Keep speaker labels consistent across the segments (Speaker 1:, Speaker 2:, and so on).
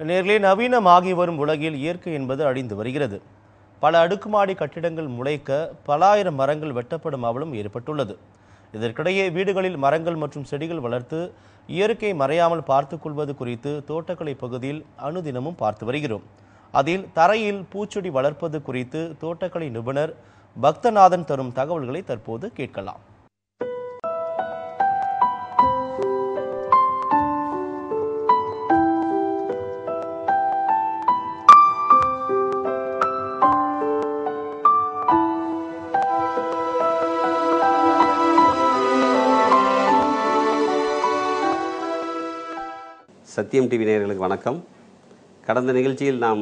Speaker 1: நேர்களே நவீனமாகி வரும் உலகில் இயற்கை என்பது அழிந்து வருகிறது. பல அடுக்குமாடி கட்டிடங்கள் முளைக்க பலாயிரம் மரங்கள் வெட்டப்படும் அவலம் ஏற்பட்டுள்ளது. இதற்கிடையே வீடுகளில் மரங்கள் மற்றும் செடிகள் வளர்த்து இயற்கை மறையாமல் பார்த்து கொள்வது குறித்து தோட்டக்கலை பகுதியில் அனுதினமும் பார்த்து வருகிறோம். அதில் தரையில் பூச்செடி வளர்ப்பது குறித்து தோட்டக்கலை நிபுணர் பக்தநாதன் தரும் தகவல்களை தற்போது கேட்கலாம்.
Speaker 2: சத்தியம் டிவி நேயர்களுக்கு வணக்கம். கடந்த நிகழ்ச்சியில் நாம்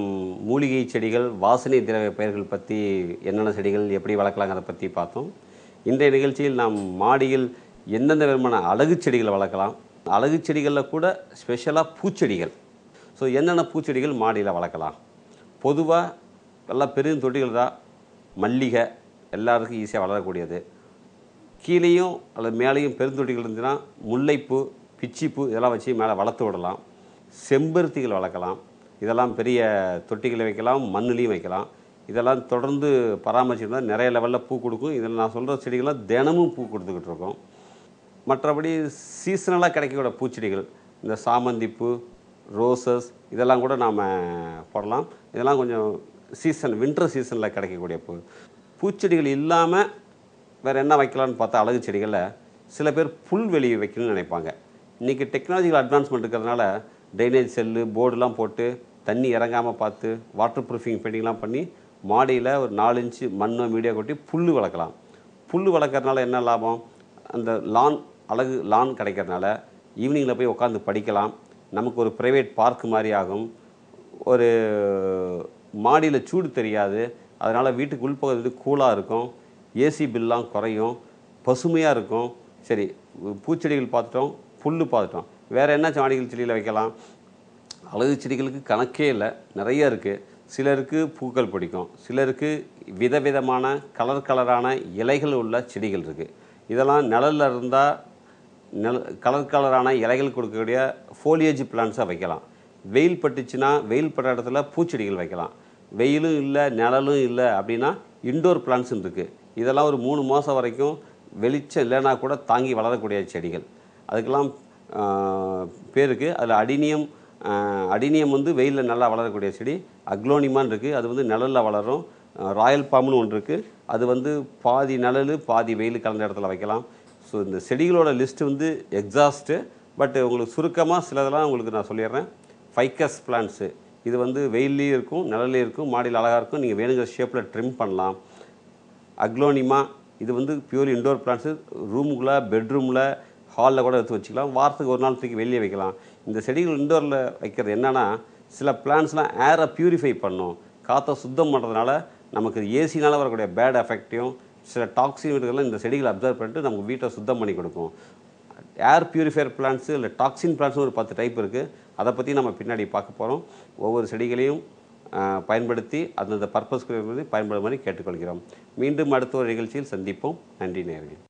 Speaker 2: மூலிகை செடிகள் வாசனை திரவ பயிர்கள் பற்றி என்னென்ன செடிகள் எப்படி வளர்க்கலாங்கிறத பற்றி பார்த்தோம். இன்றைய நிகழ்ச்சியில் நாம் மாடியில் எந்தெந்த விதமான அழகு செடிகளை வளர்க்கலாம் அழகு செடிகளில் கூட ஸ்பெஷலாக பூச்செடிகள். ஸோ என்னென்ன பூச்செடிகள் மாடியில் வளர்க்கலாம்? பொதுவாக எல்லாம் பெரும் தொட்டிகள் தான். மல்லிகை எல்லாருக்கும் ஈஸியாக வளரக்கூடியது. கீழேயும் அல்லது மேலேயும் பெருந்தொட்டிகள் இருந்துச்சுன்னா முல்லைப்பூ பிச்சிப்பூ இதெல்லாம் வச்சு மேலே வளர்த்து விடலாம். செம்பருத்திகள் வளர்க்கலாம். இதெல்லாம் பெரிய தொட்டிகளை வைக்கலாம் மண்ணுலேயும் வைக்கலாம். இதெல்லாம் தொடர்ந்து பராமரிச்சிருந்தா நிறைய லெவலில் பூ கொடுக்கும். இதில் நான் சொல்கிற செடிகள்லாம் தினமும் பூ கொடுத்துக்கிட்டு இருக்கோம். மற்றபடி சீசனலாக கிடைக்கக்கூடிய பூச்செடிகள் இந்த சாமந்திப்பூ ரோசஸ் இதெல்லாம் கூட நாம் போடலாம். இதெல்லாம் கொஞ்சம் சீசன் வின்டர் சீசனில் கிடைக்கக்கூடிய பூ. பூச்செடிகள் இல்லாமல் வேறு என்ன வைக்கலாம்னு பார்த்தா அழகு செடிகளில் சில பேர் புல்வெளி வைக்கணும்னு நினைப்பாங்க. இன்றைக்கி டெக்னாலஜிக்கல் அட்வான்ஸ்மெண்ட் இருக்கிறதுனால ட்ரைனேஜ் செல்லு போர்டுலாம் போட்டு தண்ணி இறங்காமல் பார்த்து வாட்டர் ப்ரூஃபிங் பெயிண்டிங்லாம் பண்ணி மாடியில் ஒரு நாலு இன்ச்சு மண்ணோ மீடியா கொட்டி புல் வளர்க்கலாம். புல் வளர்க்குறதுனால என்ன லாபம்? அந்த லான் அழகு லான் கிடைக்கிறதுனால ஈவினிங்கில் போய் உட்காந்து படிக்கலாம். நமக்கு ஒரு ப்ரைவேட் பார்க் மாதிரி ஆகும். ஒரு மாடியில் சூடு தெரியாது. அதனால் வீட்டுக்கு உள்பகுதி கூலாக இருக்கும். ஏசி பில்லாம் குறையும். பசுமையாக இருக்கும். சரி பூச்செடிகள் பார்த்துட்டோம். புல் பார்த்துட்டோம் வேறு என்ன மாடிகள் செடியில் வைக்கலாம்? அழகு செடிகளுக்கு கணக்கே இல்லை. நிறைய இருக்குது சிலருக்கு பூக்கள் பிடிக்கும். சிலருக்கு விதவிதமான கலர் கலரான இலைகள் உள்ள செடிகள் இருக்குது இதெல்லாம் நிழலில் இருந்தால் நில கலர் கலரான இலைகள் கொடுக்கக்கூடிய ஃபோலியேஜ் பிளான்ஸாக வைக்கலாம். வெயில் பட்டுச்சுன்னா வெயில் பட்ட இடத்துல பூச்செடிகள் வைக்கலாம். வெயிலும் இல்லை நிழலும் இல்லை அப்படின்னா இண்டோர் பிளான்ஸ் இருக்குது இதெல்லாம் ஒரு மூணு மாதம் வரைக்கும் வெளிச்சம் இல்லைன்னா கூட தாங்கி வளரக்கூடிய செடிகள். அதுக்கெல்லாம் பேருக்கு. அதில் அடினியம் அடினியம் வந்து வெயிலில் நல்லா வளரக்கூடிய செடி. அக்லோனிமான் இருக்குது அது வந்து நிழலில் வளரும். ராயல் பாம்னு ஒன்று இருக்குது அது வந்து பாதி நிழல் பாதி வெயில் கலந்த இடத்துல வைக்கலாம். ஸோ இந்த செடிகளோட லிஸ்ட் வந்து எக்ஸாஸ்ட்டு பட் உங்களுக்கு சுருக்கமாக சிலதெல்லாம் உங்களுக்கு நான் சொல்லிடுறேன். ஃபைக்கஸ் பிளான்ட்ஸு இது வந்து வெயில்லையும் இருக்கும் நிழல்லையும் இருக்கும் மாடியில் அழகாக இருக்கும். நீங்கள் வேணுங்கிற ஷேப்பில் ட்ரிம் பண்ணலாம். அக்லோனிமா இது வந்து பியூர் இண்டோர் பிளான்ட்ஸு ரூமுக்குள்ளே பெட்ரூமில் ஹாலில் கூட எடுத்து வச்சுக்கலாம். வாரத்துக்கு ஒரு நாள் தூக்கி வெளியே வைக்கலாம். இந்த செடிகள் இண்டோரில் வைக்கிறது என்னென்னா சில பிளான்ஸ்லாம் ஏரை ப்யூரிஃபை பண்ணும். காற்றை சுத்தம் பண்ணுறதுனால நமக்கு ஏசினால் வரக்கூடிய பேட் எஃபெக்டையும் சில டாக்ஸின் இதெல்லாம் இந்த செடிகளை அப்சர்வ் பண்ணிட்டு நமக்கு வீட்டை சுத்தம் பண்ணி கொடுக்கும். ஏர் பியூரிஃபையர் பிளான்ஸு இல்லை டாக்ஸின் பிளான்ட்ஸும் ஒரு பத்து டைப் இருக்குது அதை பற்றி நம்ம பின்னாடி பார்க்க போகிறோம் ஒவ்வொரு செடிகளையும் பயன்படுத்தி அந்தந்த பர்பஸ்க்கு பயன்படுற மாதிரி கேட்டுக்கொள்கிறோம். மீண்டும் அடுத்த ஒரு நிகழ்ச்சியில் சந்திப்போம். நன்றி நேர்கள்